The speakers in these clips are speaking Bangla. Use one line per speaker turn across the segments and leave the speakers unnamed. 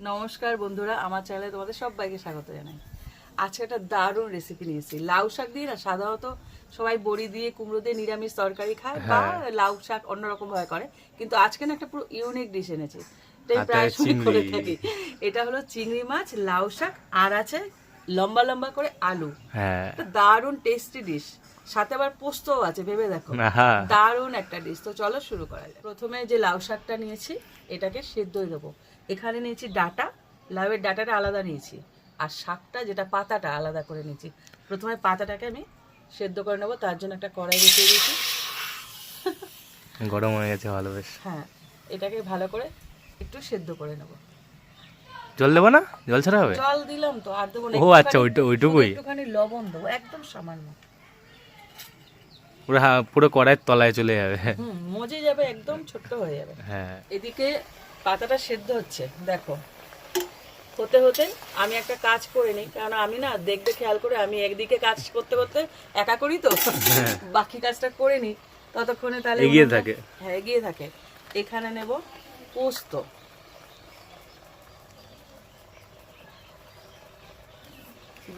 নমস্কার বন্ধুরা আমার চ্যানেলে তোমাদের সবাইকে স্বাগত জানাই। আজকে একটা দারুণ রেসিপি নিয়েছি। লাউ শাক দিয়ে না সাধারণত সবাই বড়ি দিয়ে কুমড়ো দিয়ে নিরামিষ তরকারি খায় বা লাউ শাক অন্যরকম ভাবে করে। কিন্তু আজকে না একটা পুরো ইউনিক ডিশ এনেছি। এটাই প্রায়
তাই
সময় করে থাকি। এটা হলো চিংড়ি মাছ লাউ শাক আর আছে লম্বা লম্বা করে আলু।
হ্যাঁ।
দারুণ টেস্টি ডিশ সাথে আবার পোস্তও আছে ভেবে দেখো। দারুণ একটা ডিশ তো চলো শুরু করা যাক। প্রথমে যে লাউ শাকটা নিয়েছি এটাকে সেদ্ধ দেবো। এখানে নিয়েছি ডাটা লাউয়ের ডাটাটা আলাদা নিয়েছি। আর শাকটা যেটা পাতাটা আলাদা করে নিয়েছি। প্রথমে পাতাটাকে আমি সেদ্ধ করে নেব তার জন্য একটা কড়াই বসিয়ে দিয়েছি।
গরম হয়ে গেছে ভালো বেশ।
হ্যাঁ এটাকে ভালো করে একটু সেদ্ধ করে নেব।
জল দেবো না? জল ছাড়া হবে?
জল দিলাম তো আর দেবো না।
ও আচ্ছা, ওইটু- ওইটুকুই?
একটুখানি লবণ দেবো একদম সামান্য।
পুরো পুরো কড়াইয়ের তলায় চলে যাবে।
হুম মজে যাবে একদম ছোট্ট হয়ে যাবে।
হ্যাঁ।
এদিকে পাতাটা সেদ্ধ হচ্ছে দেখো। হতে হতে আমি একটা কাজ করে নিই কারণ আমি না দেখবে খেয়াল করে আমি একদিকে কাজ করতে করতে একা করি তো। বাকি কাজটা করে নিই ততক্ষণে তাহলে
এগিয়ে থাকে।
হ্যাঁ এগিয়ে থাকে। এখানে নেব পোস্ত।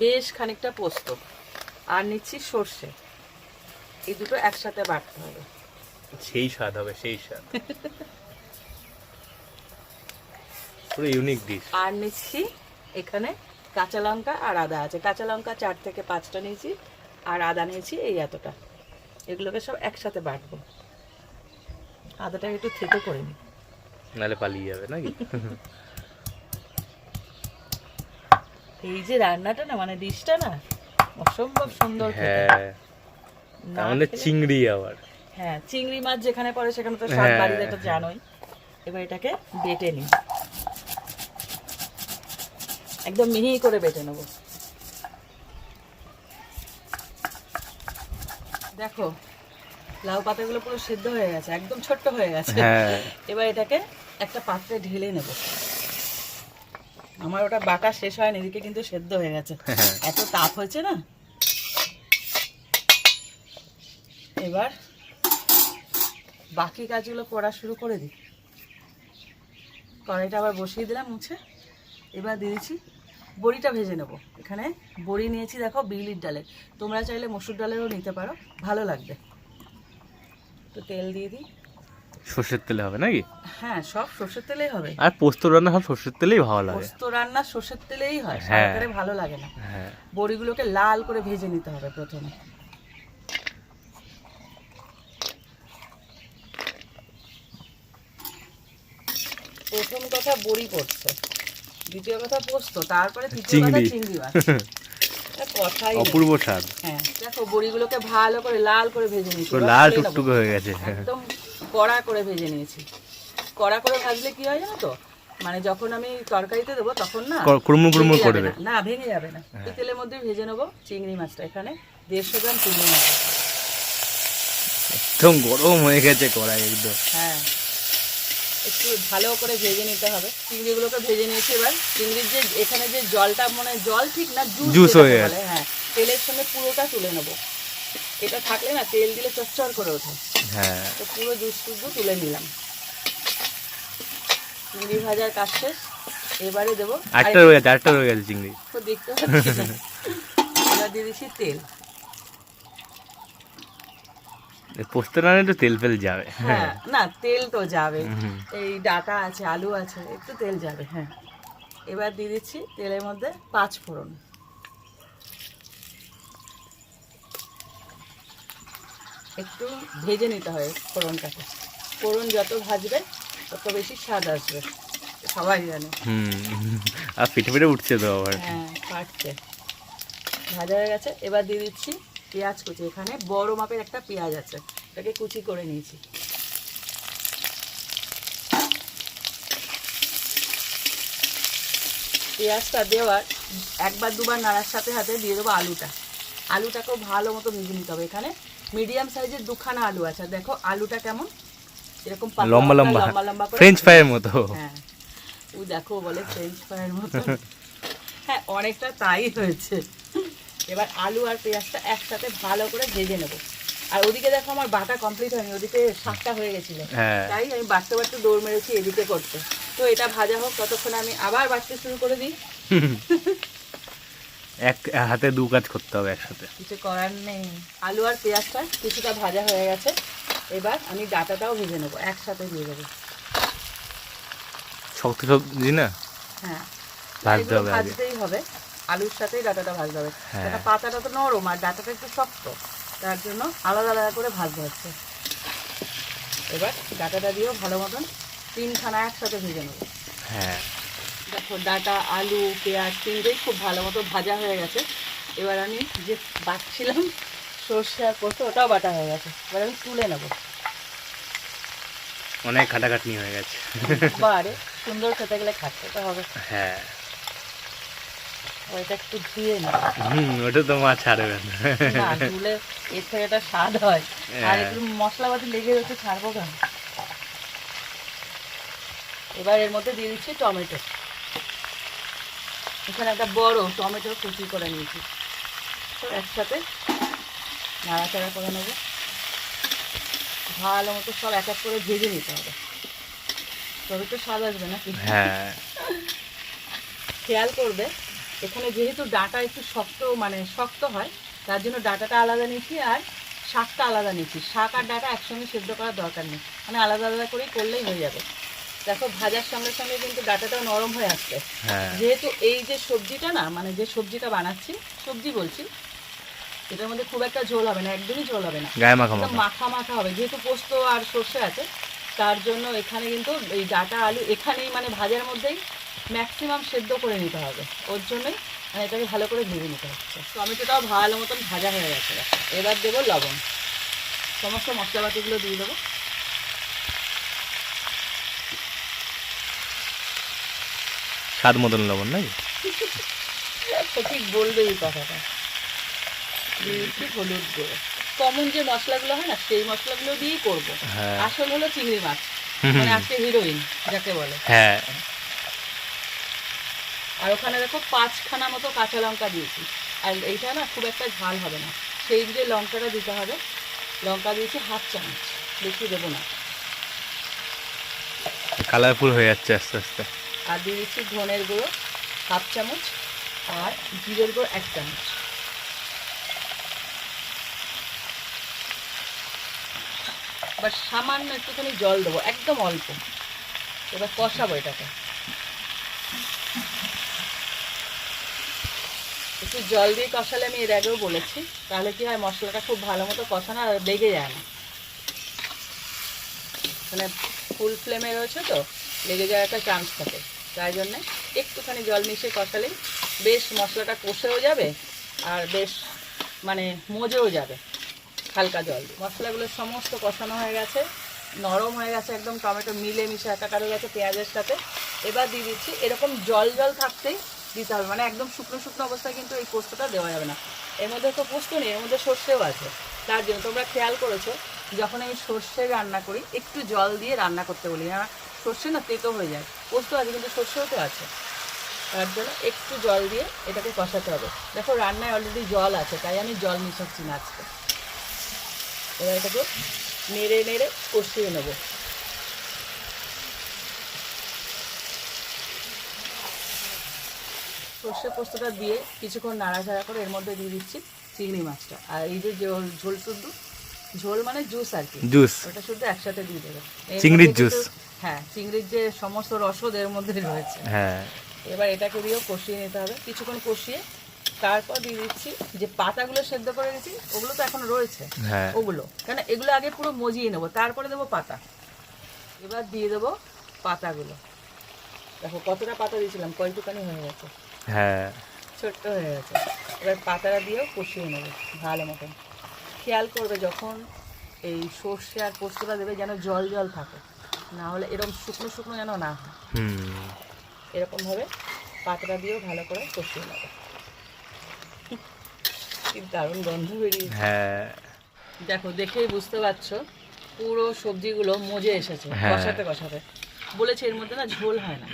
বেশ খানিকটা পোস্ত আর নিচ্ছি সর্ষে। এই দুটো একসাথে বাটতে হবে।
সেই স্বাদ হবে সেই স্বাদ। পুরো ইউনিক ডিশ
আর নিচ্ছি এখানে কাঁচা লঙ্কা আর আদা আছে। কাঁচা লঙ্কা চার থেকে পাঁচটা নিয়েছি আর আদা নিয়েছি এই এতটা। এগুলোকে সব একসাথে বাটবো। আদাটা একটু থেতো করে নিই।
নাহলে পালিয়ে যাবে নাকি?
এই যে রান্নাটা না মানে ডিশটা না অসম্ভব সুন্দর
হ্যাঁ। তার চিংড়ি আবার।
হ্যাঁ চিংড়ি মাছ যেখানে পড়ে সেখানে তো স্বাদ
হ্যাঁ।
বাড়িতে তো জানোই। এবার এটাকে বেটে নিই। একদম মিহি করে বেটে নেব। দেখো লাউ পাতাগুলো পুরো সেদ্ধ হয়ে গেছে একদম ছোট্ট হয়ে গেছে।
হ্যাঁ।
এবার এটাকে একটা পাত্রে ঢেলে নেব। আমার ওটা বাটা শেষ হয়নি এদিকে কিন্তু সেদ্ধ হয়ে গেছে।
হ্যাঁ।
এত তাপ হয়েছে না? এবার বাকি কাজগুলো করা শুরু করে দিই। কড়াইটা আবার বসিয়ে দিলাম মুছে। এবার দিয়ে দিচ্ছি বড়িটা ভেজে নেব। এখানে বড়ি নিয়েছি দেখো বিউলির ডালের তোমরা চাইলে মসুর ডালেরও নিতে পারো ভালো লাগবে। তো তেল দিয়ে দিই।
সর্ষের তেলে হবে নাকি?
হ্যাঁ সব সর্ষের তেলেই হবে।
আর পোস্ত রান্না সব সর্ষের তেলেই ভালো লাগে।
পোস্ত রান্না সর্ষের তেলেই হয়
হ্যাঁ।
সরকারে ভালো লাগে না।
হ্যাঁ।
বড়িগুলোকে লাল করে ভেজে নিতে হবে প্রথমে। প্রথম কথা বড়ি পড়ছে দ্বিতীয় কথা পোস্ত তারপরে তৃতীয় কথা
চিংড়ি।
চিংড়ি মাছ কথাই
অপূর্ব স্বাদ।
হ্যাঁ দেখো বড়িগুলোকে ভালো করে লাল করে ভেজে নিয়েছি
লাল টুকটুকে হয়ে গেছে। হ্যাঁ।
একদম কড়া করে ভেজে নিয়েছি। কড়া করে ভাজলে কি হয় জানো তো? মানে যখন আমি তরকারিতে দেবো তখন না
কুড়মুড় কুড়মুড় করবে।
না। না ভেঙে যাবে না। এই তেলের মধ্যে ভেজে নেব চিংড়ি মাছটা। এখানে দেড়শো গ্রাম চিংড়ি মাছ
একদম গরম হয়ে গেছে কড়াই একদম।
হ্যাঁ। একটু ভালো করে ভেজে নিতে হবে। চিংড়িগুলোকে ভেজে নিয়েছি এবার। চিংড়ির যে এখানে যে জলটা মানে জল ঠিক না জুস
হয়ে
বলে হ্যাঁ তেলের সঙ্গে পুরোটা তুলে নেব। এটা থাকলে না তেল দিলে চচ্চর করে ওঠে।
হ্যাঁ।
তো পুরো জুস টুসু তুলে নিলাম। চিংড়ি ভাজার কাজ শেষ। এবারে দেবো
আটটা রয়ে গেছে আটটা রয়ে গেছে চিংড়ি।
তো দেখতে পাচ্ছি এবার দিয়ে দিচ্ছি তেল।
পোস্ত রান্না একটু তেল ফেল যাবে।
হ্যাঁ না তেল তো যাবে। এই ডাটা আছে আলু আছে একটু তেল যাবে হ্যাঁ। এবার দিয়ে দিচ্ছি তেলের মধ্যে পাঁচ ফোড়ন। একটু ভেজে নিতে হয় ফোড়নটাকে। ফোড়ন যত ভাজবে তত বেশি স্বাদ আসবে। সবাই জানে।
হুম আর পিঠে পিঠে উঠছে তো আবার।
হ্যাঁ কাটছে ভাজা হয়ে গেছে। এবার দিয়ে দিচ্ছি পেঁয়াজ কুচি। এখানে বড় মাপের একটা পেঁয়াজ আছে। এটাকে কুচি করে নিয়েছি। পেঁয়াজটা দেওয়ার একবার দুবার নাড়ার সাথে সাথে দিয়ে দেবো আলুটা। আলুটাকেও ভালো মতো মিশে নিতে হবে। এখানে মিডিয়াম সাইজের দুখানা আলু আছে। দেখো আলুটা কেমন? এরকম
লম্বা লম্বা। ফ্রেঞ্চ ফ্রাইয়ের মতো।
হ্যাঁ। ও দেখো বলে ফ্রেঞ্চ ফ্রাইয়ের মতো। হ্যাঁ অনেকটা তাই হয়েছে। এবার আলু আর পেঁয়াজটা একসাথে ভালো করে ভেজে নেব। আর ওদিকে দেখো আমার বাটা কমপ্লিট হয়নি ওদিকে শাকটা হয়ে গেছিল।
হ্যাঁ।
তাই আমি বাড়তে বাড়তে দৌড় মেরেছি এদিকে করতে। তো এটা ভাজা হোক ততক্ষণ আমি আবার বাড়তে শুরু করে দিই।
এক হাতে দু কাজ করতে হবে একসাথে।
কিছু করার নেই। আলু আর পেঁয়াজটা কিছুটা ভাজা হয়ে গেছে। এবার আমি ডাটাটাও ভেজে নেব একসাথে দিয়ে দেবো।
শক্ত সবজি না?
হ্যাঁ।
ভাজতে হবে
ভাজতেই হবে। আলুর সাথেই ডাটাটা ভাজতে হবে।
হ্যাঁ।
এটা পাতাটা তো নরম আর ডাটাটা একটু শক্ত। তার জন্য আলাদা আলাদা করে ভাজতে হচ্ছে। এবার ডাটাটা দিয়েও ভালো মতন তিনখানা একসাথে ভেজে নেব।
হ্যাঁ।
দেখো ডাটা আলু পেঁয়াজ তিনটেই খুব ভালো মতো ভাজা হয়ে গেছে। এবার আমি যে বাটছিলাম সর্ষে আর পোস্ত ওটাও বাটা হয়ে গেছে। এবার আমি তুলে নেব।
অনেক খাটাখাটনি হয়ে গেছে।
বারে সুন্দর খেতে গেলে খাটতে তো হবে।
হ্যাঁ।
ওইটা একটু ধুয়ে
হুম ওটা তো মা ছাড়বেন।
না ধুলে এর থেকে একটা স্বাদ হয়। আর
হ্যাঁ।
একটু মশলাপাতি লেগে যাচ্ছে ছাড়বো কেন? এবার এর মধ্যে দিয়ে দিচ্ছি টমেটো। এখানে একটা বড় টমেটো কুচি করে নিয়েছি। তো একসাথে নাড়াচাড়া করে নেব। ভালো মতো সব এক এক করে ভেজে নিতে হবে। তবে তো স্বাদ আসবে নাকি?
হ্যাঁ।
খেয়াল করবে। এখানে যেহেতু ডাটা একটু শক্ত মানে শক্ত হয় তার জন্য ডাটাটা আলাদা নিচ্ছি আর শাকটা আলাদা নিচ্ছি। শাক আর ডাটা একসঙ্গে সেদ্ধ করার দরকার নেই। মানে আলাদা আলাদা করেই করলেই হয়ে যাবে। দেখো ভাজার সঙ্গে সঙ্গে কিন্তু ডাটাটাও নরম হয়ে আসছে।
হ্যাঁ।
যেহেতু এই যে সবজিটা না মানে যে সবজিটা বানাচ্ছি সবজি বলছি এটার মধ্যে খুব একটা ঝোল হবে না একদমই ঝোল হবে না।
মাখা মাখা
হবে। যেহেতু পোস্ত আর সর্ষে আছে তার জন্য এখানে কিন্তু এই ডাটা আলু এখানেই মানে ভাজার মধ্যেই ম্যাক্সিমাম সেদ্ধ করে নিতে হবে। ওর জন্যই মানে এটাকে ভালো করে ভেজে নিতে হচ্ছে। টমেটোটাও ভালো মতন ভাজা হয়ে গেছে। এবার দেবো লবণ। সমস্ত মশলাপাতিগুলো দিয়ে দেবো।
স্বাদ মতন লবণ
তো ঠিক বলবে এই কথাটা। হলুদ গুঁড়ো। কমন যে মশলাগুলো হয় না সেই মশলাগুলো দিয়েই করব।
হ্যাঁ।
আসল হলো চিংড়ি মাছ। মানে। আজকে হিরোইন যাকে বলে।
হ্যাঁ।
আর ওখানে দেখো পাঁচখানা মতো কাঁচা লঙ্কা দিয়েছি। আর এইটা না খুব একটা ঝাল হবে না। সেই যে লঙ্কাটা দিতে হবে লঙ্কা দিয়েছি হাফ চামচ। বেশি দেবো না।
কালারফুল হয়ে যাচ্ছে আস্তে আস্তে।
আর দিয়ে দিচ্ছি ধনের গুঁড়ো হাফ চামচ আর জিরের গুঁড়ো এক চামচ। এবার সামান্য একটুখানি জল দেবো একদম অল্প। এবার কষাবো এটাকে। একটু জল দিয়ে কষালে আমি এর আগেও বলেছি। তাহলে কি হয়, মশলাটা খুব ভালো মতো কষানো আর লেগে যায় না। মানে ফুল ফ্লেমে রয়েছে তো লেগে যাওয়ার একটা চান্স থাকে। তাই জন্যে একটুখানি জল মিশিয়ে কষালেই বেশ মশলাটা কষেও যাবে আর বেশ মানে মজেও যাবে হালকা জল মশলাগুলো সমস্ত কষানো হয়ে গেছে, নরম হয়ে গেছে একদম টমেটো মিলে মিশে একাকার হয়ে গেছে পেঁয়াজের সাথে। এবার দিয়ে দিচ্ছি, এরকম জল জল থাকতেই দিতে হবে। মানে একদম শুকনো শুকনো অবস্থায় কিন্তু এই পোস্তটা দেওয়া যাবে না। এর মধ্যে তো পোস্ত নেই, এর মধ্যে সর্ষেও আছে। তার জন্য তোমরা খেয়াল করেছ, যখন আমি সর্ষে রান্না করি, একটু জল দিয়ে রান্না করতে বলি। না, সর্ষে না তেতো হয়ে যায়। পোস্ত আছে, কিন্তু সর্ষেও তো আছে। তার জন্য একটু জল দিয়ে এটাকে কষাতে হবে। দেখো, রান্নায় অলরেডি জল আছে, তাই আমি জল মিশাচ্ছি না আজকে। এবার এটাকে নেড়ে নেড়ে কষিয়ে নেব। সর্ষে পোস্তটা দিয়ে কিছুক্ষণ নাড়াচাড়া করে এর মধ্যে দিয়ে দিচ্ছি চিংড়ি মাছটা। আর এই যে ঝোল শুদ্ধ? ঝোল মানে জুস আর কি।
জুস
ওটা শুদ্ধ একসাথে দিয়ে দেবে।
চিংড়ির জুস।
হ্যাঁ চিংড়ির যে সমস্ত রসদ এর মধ্যে রয়েছে।
হ্যাঁ।
এবার এটাকে দিয়েও কষিয়ে নিতে হবে। কিছুক্ষণ কষিয়ে তারপর দিয়ে দিচ্ছি যে পাতাগুলো সেদ্ধ করে দিচ্ছি ওগুলো তো এখন রয়েছে।
হ্যাঁ।
ওগুলো। কেন? এগুলো আগে পুরো মজিয়ে নেব তারপরে দেবো পাতা। এবার দিয়ে দেবো পাতাগুলো। দেখো কতটা পাতা দিয়েছিলাম কয়টুকানি হয়ে গেছে।
হ্যাঁ।
ছোট্ট হয়ে গেছে। এবার পাতাটা দিয়েও কষিয়ে নেবে ভালো মতন। খেয়াল করবে যখন এই সর্ষে আর পোস্তটা দেবে যেন জল জল থাকে না হলে এরকম শুকনো শুকনো যেন না হয়। এরকমভাবে পাতাটা দিয়েও ভালো করে কষিয়ে নেবে। কি দারুণ গন্ধ বেরিয়েছে।
হ্যাঁ।
দেখো দেখেই বুঝতে পারছ পুরো সবজিগুলো মজে এসেছে
হ্যাঁ।
কষাতে কষাতে। বলেছে এর মধ্যে না ঝোল হয় না।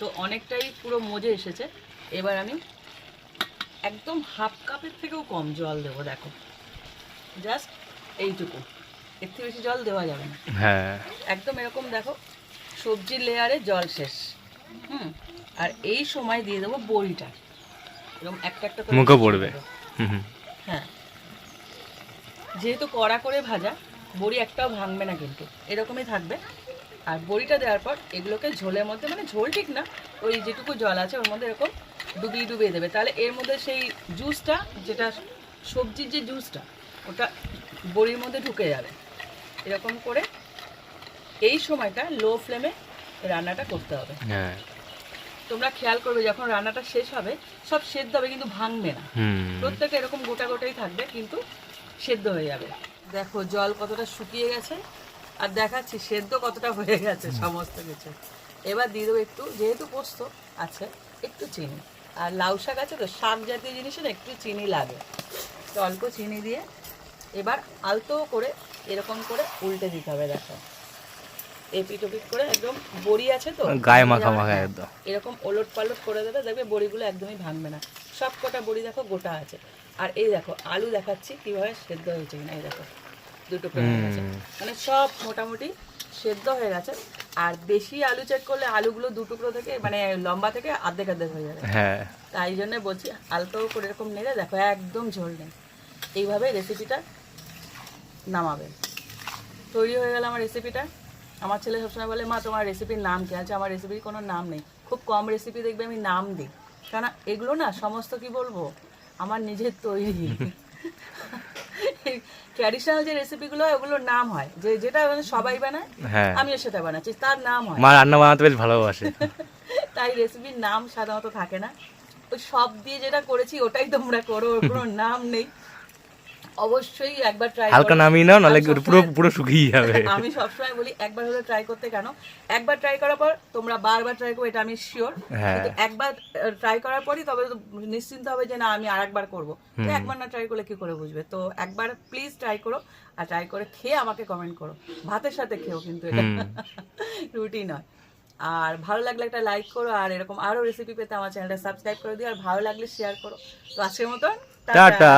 তো অনেকটাই পুরো মজে এসেছে। এবার আমি একদম হাফ কাপের থেকেও কম জল দেবো দেখো। জাস্ট এইটুকু। এর থেকে বেশি জল দেওয়া যাবে না।
হ্যাঁ।
একদম এরকম দেখো সবজির লেয়ারে জল শেষ। হুম? আর এই সময় দিয়ে দেবো বড়িটা। এরকম একটা একটা করে
মুখে পড়বে।
হ্যাঁ। যেহেতু কড়া করে ভাজা বড়ি একটাও ভাঙবে না কিন্তু। এরকমই থাকবে। আর বড়িটা দেওয়ার পর এগুলোকে ঝোলের মধ্যে মানে ঝোল ঠিক না ওই যেটুকু জল আছে ওর মধ্যে এরকম ডুবিয়ে ডুবিয়ে দেবে। তাহলে এর মধ্যে সেই জুসটা যেটা সবজির যে জুসটা ওটা বড়ির মধ্যে ঢুকে যাবে। এরকম করে এই সময়টা লো ফ্লেমে রান্নাটা করতে হবে।
হ্যাঁ।
তোমরা খেয়াল করবে যখন রান্নাটা শেষ হবে সব সেদ্ধ হবে কিন্তু ভাঙবে না।
হুম।
প্রত্যেকটা এরকম গোটা গোটাই থাকবে কিন্তু সেদ্ধ হয়ে যাবে। দেখো জল কতটা শুকিয়ে গেছে আর দেখাচ্ছি সেদ্ধ কতটা হয়ে গেছে সমস্ত কিছু। এবার দিয়ে দেবো একটু যেহেতু পোস্ত আছে একটু চিনি। আর লাউ শাক আছে তো শাক জাতীয় জিনিসে না একটু চিনি লাগে। তো অল্প চিনি দিয়ে এবার আলতো করে এরকম করে উল্টে দিতে হবে দেখো। এপিট ওপিট করে একদম বড়ি আছে তো
গায়ে মাখা মাখা
হ্যাঁ,
একদম।
এরকম ওলট পালট করে দেবে দেখবে বড়িগুলো একদমই ভাঙবে না। সব কটা বড়ি দেখো গোটা আছে। আর এই দেখো আলু দেখাচ্ছি কীভাবে সেদ্ধ হয়েছে কিনা এই দেখো দুটো। মানে সব মোটামুটি সেদ্ধ হয়ে গেছে। আর বেশি আলু চেক করলে আলুগুলো দু টুকরো থেকে মানে লম্বা থেকে আর্ধেক আর্ধেক হয়ে যাবে।
হ্যাঁ।
তাই জন্য বলছি আলতো করে এরকম নেড়ে দেখো একদম ঝোল নেই। এইভাবে রেসিপিটা নামাবে। তৈরি হয়ে গেল আমার রেসিপিটা আমার ছেলে সবসময় বলে মা তোমার রেসিপির নাম কি? আছে আমার রেসিপির কোনো নাম নেই। খুব কম রেসিপি দেখবে আমি নাম দিই। কেন এগুলো না সমস্ত কি বলব? আমার নিজের তৈরি। ট্র্যাডিশনাল যে রেসিপিগুলো হয় ওগুলোর নাম হয়। যে যেটা মানে সবাই বানায়
হ্যাঁ।
আমিও সেটা বানাচ্ছি তার নাম হয়।
মা রান্না বানাতে বেশ ভালোবাসে।
তাই রেসিপির নাম সাধারণত থাকে না। ওই সব দিয়ে যেটা করেছি ওটাই তোমরা করো ওর কোনো নাম নেই। অবশ্যই একবার ট্রাই
হালকা নামিয়ে নাও নাহলে পুরো পুরো শুকিয়ে যাবে।
আমি সবসময় বলি একবার হলে ট্রাই করতে কেন? একবার ট্রাই করার পর তোমরা বারবার ট্রাই করবে এটা আমি শিওর
হ্যাঁ।
কিন্তু একবার ট্রাই করার পরই তবে নিশ্চিন্ত হবে যে না আমি আর একবার করব। তো একবার না ট্রাই করলে কি করে বুঝবে? তো একবার প্লিজ ট্রাই করো আর ট্রাই করে খেয়ে আমাকে কমেন্ট করো। ভাতের সাথে খেও কিন্তু এটা রুটি নয়। আর ভালো লাগলে একটা লাইক করো আর এরকম আরও রেসিপি পেতে আমার চ্যানেলটা সাবস্ক্রাইব করে দিও আর ভালো লাগলে শেয়ার করো। তো আজকের মতন
টাটা।